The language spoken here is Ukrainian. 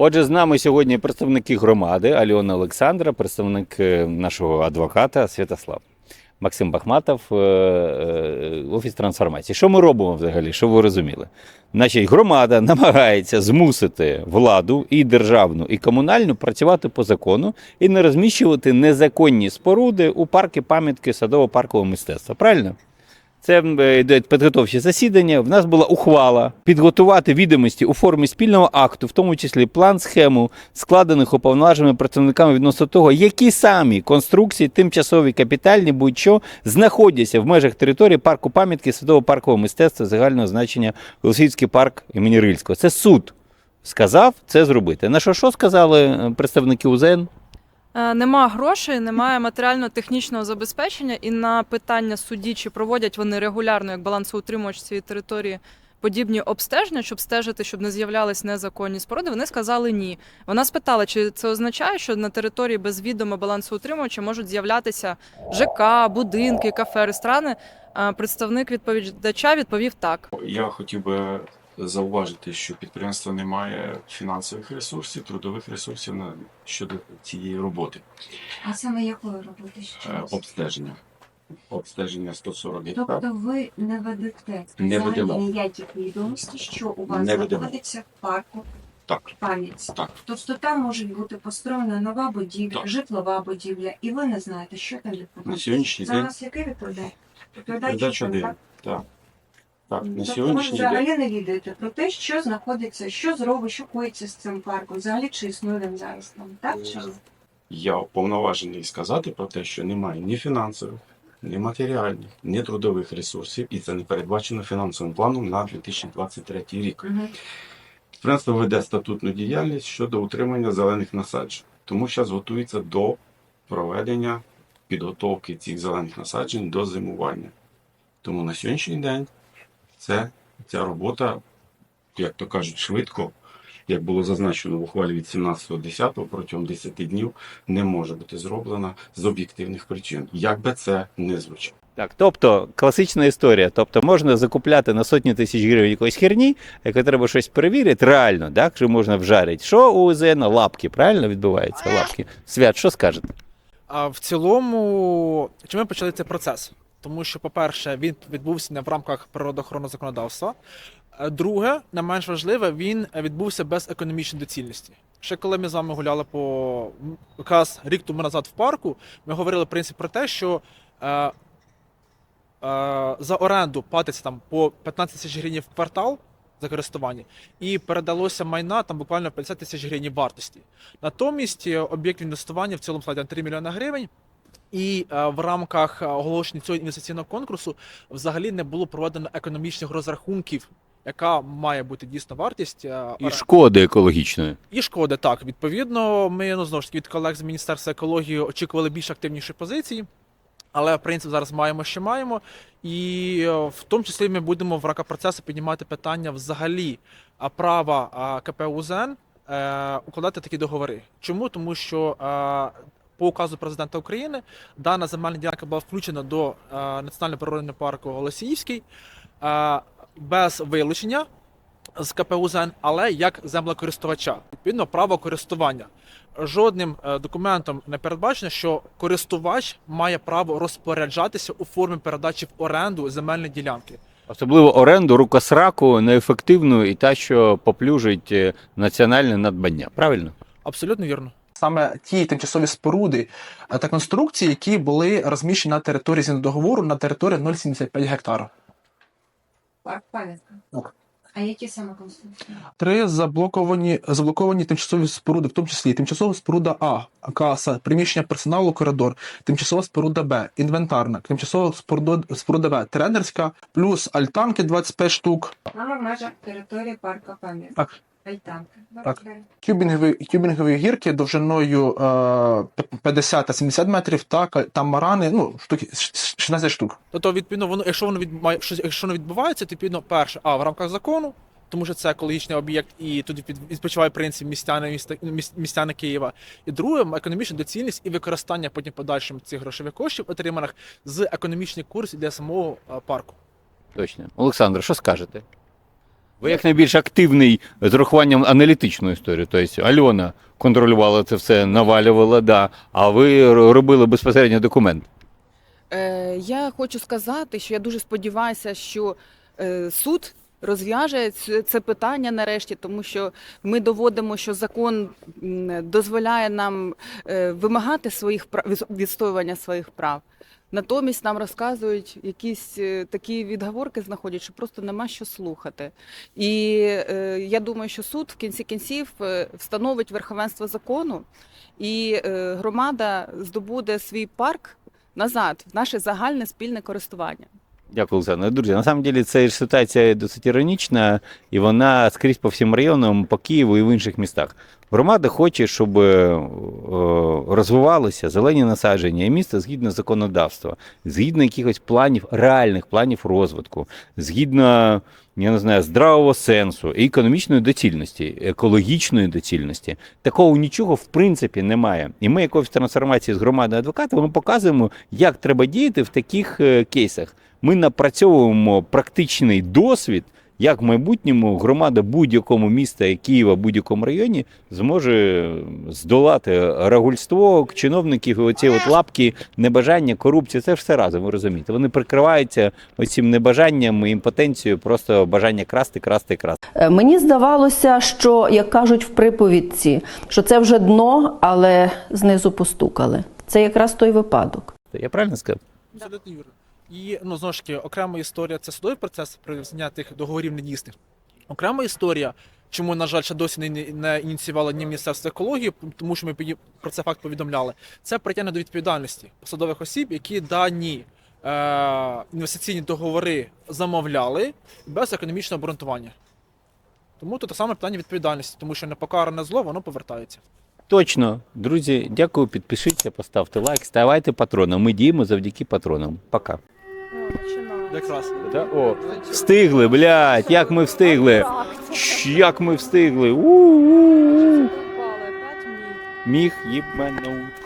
Отже, з нами сьогодні представники громади Альона Олександра, представник е, нашого адвоката Святослав. Максим Бахматов, е, е, Офіс трансформації. Що ми робимо взагалі? Що ви розуміли? Значить, громада намагається змусити владу і державну, і комунальну працювати по закону і не розміщувати незаконні споруди у парки пам'ятки садово-паркового мистецтва. Правильно? Це е, йдуть підготовчі засідання. В нас була ухвала підготувати відомості у формі спільного акту, в тому числі план схему, складених уповноваженими представниками відносно того, які самі конструкції, тимчасові капітальні, будь-що знаходяться в межах території парку пам'ятки садово-паркового мистецтва загального значення Голосіївський парк імені Рильського. Це суд сказав це зробити. На що що сказали е, представники УЗН? Е, Нема грошей, немає матеріально-технічного забезпечення, і на питання судді, чи проводять вони регулярно як балансоутримувач цієї території подібні обстеження, щоб стежити, щоб не з'являлись незаконні споруди, вони сказали ні. Вона спитала, чи це означає, що на території без відома балансоутримувача можуть з'являтися ЖК, будинки, кафе, ресторани. Е, Представник відповідача відповів так. Я хотів би зауважити, що підприємство не має фінансових ресурсів, трудових ресурсів на щодо цієї роботи. А саме якої роботи? Е, Обстеження. Обстеження 140 гектар. Тобто ви не ведете Не ведемо. ніяких відомостей, що у вас Не ведемо. знаходиться в парку Так, пам'ять. так. Тобто там може бути построєна нова будівля, Так. житлова будівля, і ви не знаєте, що там На відбувається. сьогоднішній день нас який відповідає? Відповідач передача один. так? Так. Так, на Тобто сьогоднішній день взагалі не відаєте про те, що знаходиться, що зробить, що коїться з цим парком, взагалі чи існує він зараз там, так? Чи ні? я уповноважений сказати про те, що немає ні фінансових, ні матеріальних, ні трудових ресурсів, і це не передбачено фінансовим планом на 2023 рік. Мгм. Підприємство веде статутну діяльність щодо утримання зелених насаджень, тому зараз готується до проведення підготовки цих зелених насаджень до зимування. Тому на сьогоднішній день це, ця робота, як то кажуть, швидко, як було зазначено в ухвалі від 17.10 протягом 10 днів, не може бути зроблена з об'єктивних причин. Як би це не звучало. Так, тобто класична історія. Тобто можна закупляти на сотні тисяч гривень якоїсь херні, яка треба щось перевірити, реально, так, що можна вжарити. Що у УЗН? Лапки, правильно відбувається? Лапки. Свят, що скажете? А в цілому, чому ми почали цей процес? Тому що, по-перше, він відбувся не в рамках природоохоронного законодавства. Е, Друге, не менш важливе, він відбувся без економічної доцільності. Ще коли ми з вами гуляли по якраз рік тому назад в парку, ми говорили в принципі про те, що е, е, за оренду платиться там по 15 тисяч гривень в квартал за користування, і передалося майна там буквально 50 тисяч гривень вартості. Натомість е, об'єкт інвестування в цілому складає 3 мільйони гривень. І е, в рамках е, оголошення цього інвестиційного конкурсу взагалі не було проведено економічних розрахунків, яка має бути дійсно вартість е, І шкоди екологічної. І шкоди, так. Відповідно, ми ну, знову ж таки від колег з Міністерства екології очікували більш активніші позиції. Але в принципі зараз маємо, що маємо. І в тому числі ми будемо в рамках процесу піднімати питання взагалі права КП УЗН укладати такі договори. Чому? Тому що по указу президента України дана земельна ділянка була включена до е, Національного природного парку Голосіївський е, без вилучення з КП УЗН, але як землекористувача. Відповідно, право користування. Жодним е, документом не передбачено, що користувач має право розпоряджатися у формі передачі в оренду земельної ділянки. Особливо оренду рукосраку неефективну і та, що поплюжить національне надбання. Правильно? Абсолютно вірно. Саме ті тимчасові споруди е, та конструкції, які були розміщені на території згідно договору на території 0,75 гектара. Так. А які саме конструкції? Три заблоковані, заблоковані тимчасові споруди, в тому числі тимчасова споруда А, каса, приміщення персоналу, коридор, тимчасова споруда Б, інвентарна, тимчасова споруда, споруда В, тренерська, плюс альтанки 25 штук, Саме в межах території парка пам'ятка. Так. Так. тюбінгові, тюбінгові гірки довжиною е, 50 та 70 метрів, та, та марани, ну, штуки, 16 штук. Тобто, відповідно, воно, якщо воно від, має, щось- якщо воно відбувається, то відповідно, перше, а в рамках закону, тому що це екологічний об'єкт, і тут від- відпочиває принцип містяни, міста, містяни Києва. І друге, економічна доцільність і використання потім подальшим цих грошових коштів, отриманих з економічних курсів для самого е, парку. Точно. Олександр, що скажете? Ви як найбільш активний з урахуванням аналітичної історії. Тобто Альона контролювала це все, навалювала, да, а ви робили безпосередньо документ. Е, я хочу сказати, що я дуже сподіваюся, що е, суд розв'яже це питання нарешті, тому що ми доводимо, що закон дозволяє нам е, вимагати своїх прав відстоювання своїх прав. Натомість нам розказують якісь е, такі відговорки знаходять, що просто нема що слухати. І е, я думаю, що суд в кінці кінців е, встановить верховенство закону, і е, громада здобуде свій парк назад в наше загальне спільне користування. Дякую, Олександр. Друзі, на самом деле це ситуація досить іронічна, і вона скрізь по всім районам, по Києву і в інших містах. Громада хоче, щоб е, розвивалися зелені насадження і місто згідно законодавства, згідно якихось планів, реальних планів розвитку, згідно, я не знаю, здравого сенсу, і економічної доцільності, екологічної доцільності. Такого нічого в принципі немає. І ми, як офіс трансформації з громадою адвокатів, ми показуємо, як треба діяти в таких е, кейсах. Ми напрацьовуємо практичний досвід, як в майбутньому громада будь-якому міста, Києва, будь-якому районі зможе здолати рагульство чиновників і оці от лапки, небажання, корупція. Це ж все разом, ви розумієте. Вони прикриваються оцим небажанням, імпотенцією, просто бажання красти, красти, красти. Е, Мені здавалося, що, як кажуть в приповідці, що це вже дно, але знизу постукали. Це якраз той випадок. Я правильно сказав? Абсолютно вірно. І ну знову ж таки, окрема історія це судовий процес при визнання тих договорів недійсних. Окрема історія, чому, на жаль, ще досі не, не ініціювало ні Міністерство екології, тому що ми про це факт повідомляли. Це притягнення до відповідальності посадових осіб, які дані е, інвестиційні договори замовляли без економічного обґрунтування. Тому тут саме питання відповідальності, тому що непокаране зло, воно повертається. Точно, друзі, дякую, підпишіться, поставте лайк, ставайте патроном. Ми діємо завдяки патронам. Пока. Да? О, встигли, блядь, як ми встигли. Чш, Як ми встигли. У-у-у. Міг їбануть.